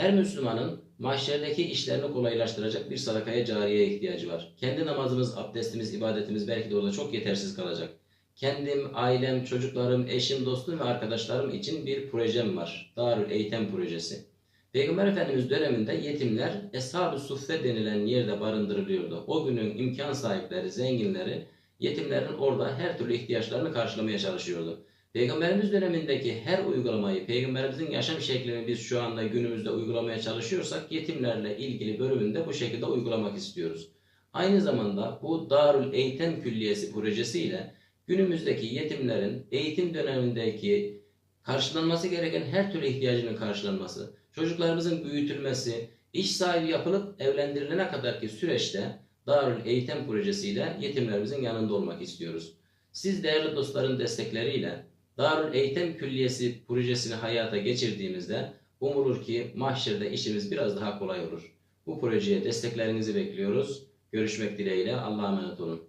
Her Müslümanın mahşerdeki işlerini kolaylaştıracak bir sadakaya cariye ihtiyacı var. Kendi namazımız, abdestimiz, ibadetimiz belki de orada çok yetersiz kalacak. Kendim, ailem, çocuklarım, eşim, dostum ve arkadaşlarım için bir projem var. Darül Eytem projesi. Peygamber Efendimiz döneminde yetimler Eshab-ı Suffe denilen yerde barındırılıyordu. O günün imkan sahipleri, zenginleri yetimlerin orada her türlü ihtiyaçlarını karşılamaya çalışıyordu. Peygamberimiz dönemindeki her uygulamayı, peygamberimizin yaşam şeklini biz şu anda günümüzde uygulamaya çalışıyorsak yetimlerle ilgili bölümünde bu şekilde uygulamak istiyoruz. Aynı zamanda bu Darül Eğitim Külliyesi projesiyle günümüzdeki yetimlerin eğitim dönemindeki karşılanması gereken her türlü ihtiyacının karşılanması, çocuklarımızın büyütülmesi, iş sahibi yapılıp evlendirilene kadarki süreçte Darül Eğitim projesiyle yetimlerimizin yanında olmak istiyoruz. Siz değerli dostların destekleriyle Darül Eğitim Külliyesi projesini hayata geçirdiğimizde umulur ki mahşerde işimiz biraz daha kolay olur. Bu projeye desteklerinizi bekliyoruz. Görüşmek dileğiyle Allah'a emanet olun.